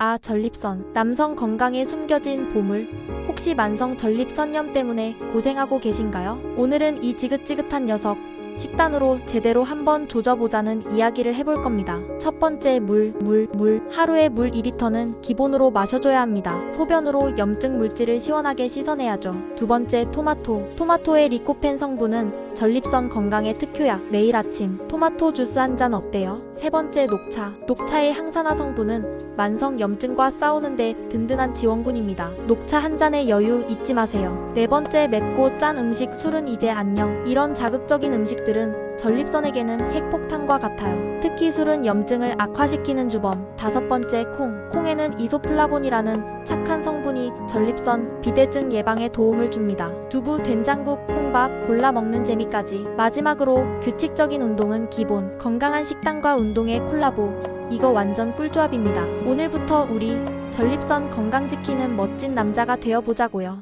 아, 전립선. 남성 건강에 숨겨진 보물. 혹시 만성 전립선염 때문에 고생하고 계신가요? 오늘은 이 지긋지긋한 녀석, 식단으로 제대로 한번 조져보자는 이야기를 해볼 겁니다. 첫 번째, 물, 물, 물. 하루에 물 2리터는 기본으로 마셔줘야 합니다. 소변으로 염증 물질을 시원하게 씻어내야죠. 두 번째, 토마토. 토마토의 리코펜 성분은 전립선 건강에 특효약. 매일 아침 토마토 주스 한 잔 어때요? 세 번째, 녹차. 녹차의 항산화 성분은 만성 염증과 싸우는데 든든한 지원군입니다. 녹차 한 잔의 여유 잊지 마세요. 네 번째, 맵고 짠 음식 술은 이제 안녕. 이런 자극적인 음식 들은 전립선에게는 핵폭탄과 같아요. 특히 술은 염증을 악화시키는 주범. 다섯 번째, 콩. 콩에는 이소플라본이라는 착한 성분이 전립선, 비대증 예방에 도움을 줍니다. 두부, 된장국, 콩밥, 골라 먹는 재미까지. 마지막으로 규칙적인 운동은 기본. 건강한 식단과 운동의 콜라보. 이거 완전 꿀조합입니다. 오늘부터 우리 전립선 건강 지키는 멋진 남자가 되어 보자고요.